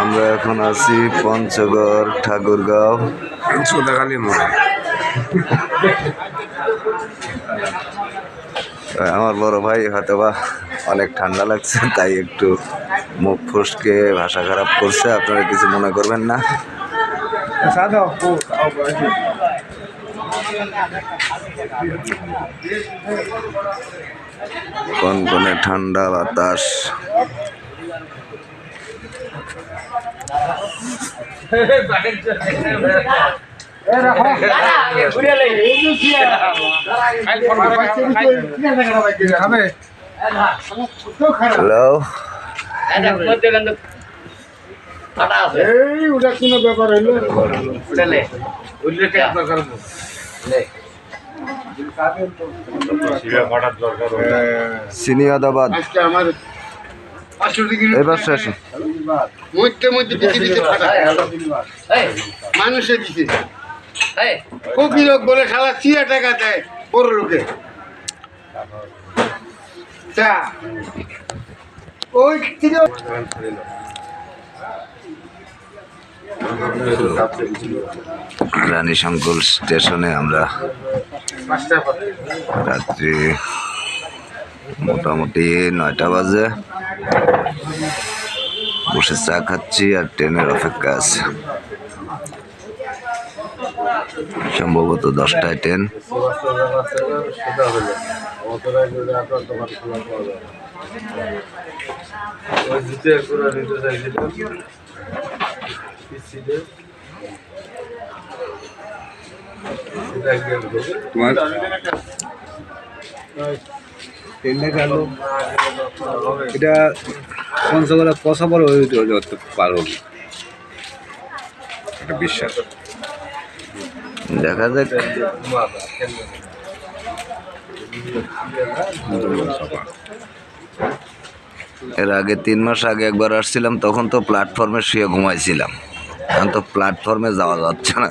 আমরা এখন আছি পঞ্চগড় ঠাকুরগাঁও। সোদাখালি মোড়ে। আমার বড় ভাই হয়তো বা অনেক ঠান্ডা লাগছে তাই একটু মুখ ফুসকে ভাষা খারাপ করছে আপনারা কিছু মনে করবেন না। কোন কোনে ঠান্ডা বাতাস। হ্যালো এই ওটা কোনো ব্যাপার হইল। সিনিয়াদাবাদ আজকে আমার পাঁচশো ডিগ্রি এবার শেষে। মধ্যে মধ্যে দিতে দিতে মানুষে দিছে। ফকির হোক বলে খালা চিয়া টাকা দেয় বড় লোকে। ওই রানী শঙ্কর স্টেশনে আমরা রাত্রি মোটামুটি নয়টা বাজে। বসে চা খাচ্ছি আর ট্রেনের অপেক্ষা আছে। সম্ভবত দশটায় ট্রেন। তোমার ট্রেনটা গেল এটা পঞ্চগড়ে হয়ে যেতে পারো একটা বিশ্বাস দেখা যাক এর আগে তিন মাস আগে একবার আসছিলাম তখন তো প্ল্যাটফর্মে শুয়ে ঘুমাইছিলাম। এখন তো প্ল্যাটফর্মে যাওয়া যাচ্ছে না।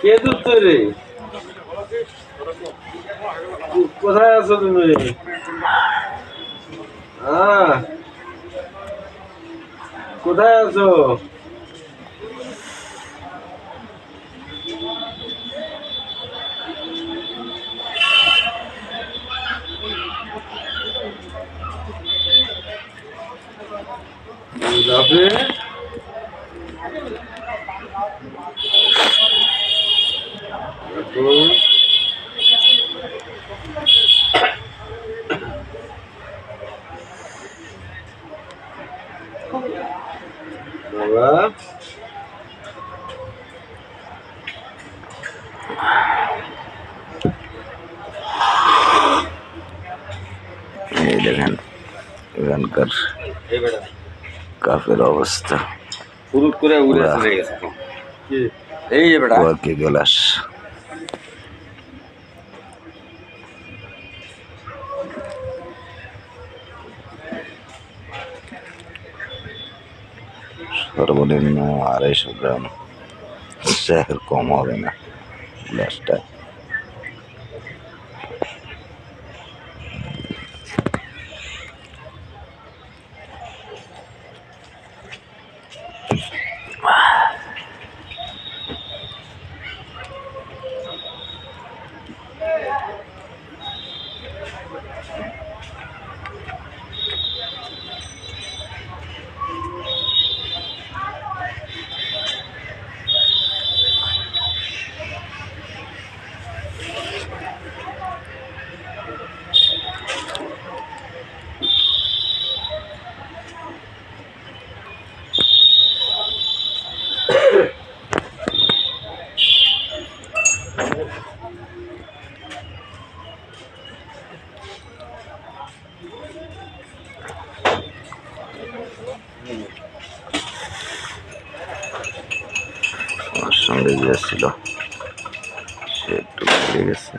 কি দূর রে? কোথায় আছো তুমি? হ্যাঁ কোথায় আছো? যাবে এখন বাবা এই দেখেন এখানকার এই বেটা কাপের অবস্থা ফুরুট করে উড়ে বাহ। চলে গেছে তো। এই যে বেটা কুয়াকে গেলাস সর্বনিম্ন আড়াইশো গ্রাম স্যার কম হবে না গ্লাসটা সঙ্গে যে ছিল সে একটু বেরিয়ে গেছে।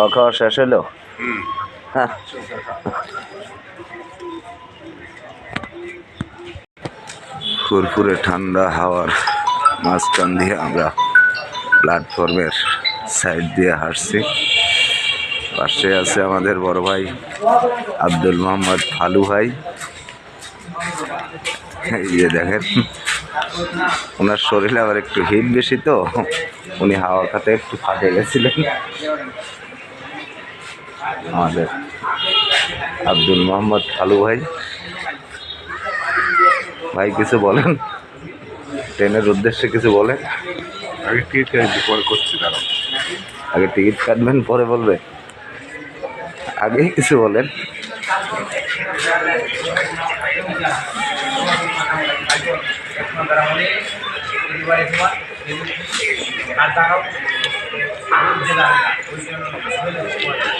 হাওয়া খাওয়া শেষ হলো? হ্যাঁ। ফুরফুরে ঠান্ডা হাওয়ার মাঝখান দিয়ে আমরা প্ল্যাটফর্মের সাইড দিয়ে হাঁটছি। পাশে আছে আমাদের বড় ভাই আব্দুল মোহাম্মদ ফালু ভাই। এই যে দেখেন ওনার শরীরে আবার একটু হিট বেশি তো উনি হাওয়া খাতে একটু ফাটে গেছিলেন। আমাদের আব্দুল মোহাম্মদ ফালু ভাই। ভাই কিছু বলেন? ট্রেনের উদ্দেশ্যে কিছু বলেন? আগে টিকিট কেটে পরে করছি দাঁড়াও। আগে টিকিট কাটবেন পরে বলবে? আগেই কিছু বলেন। দেখিয়ে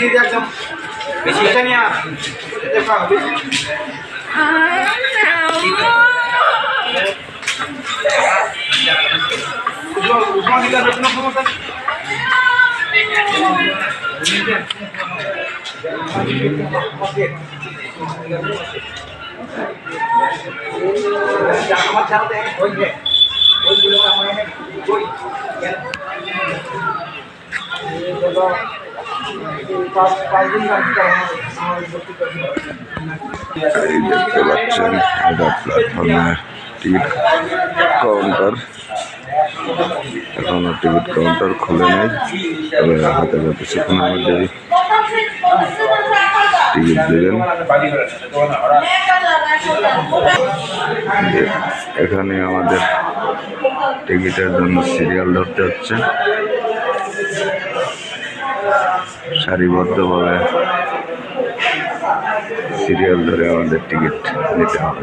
দিয়ে একদম বেশি এটা দেখতে পাচ্ছেন এটা প্ল্যাটফর্মের টিকিট কাউন্টার এখনও টিকিট কাউন্টার খুলে নেই। তবে হাতে হাতে কিছুক্ষণের মধ্যেই টিকিট দেবেন এখানে আমাদের টিকিটের জন্য সিরিয়াল ধরতে হচ্ছে। সারিবদ্ধভাবে সিরিয়াল ধরে আমাদের টিকিট নিতে হবে।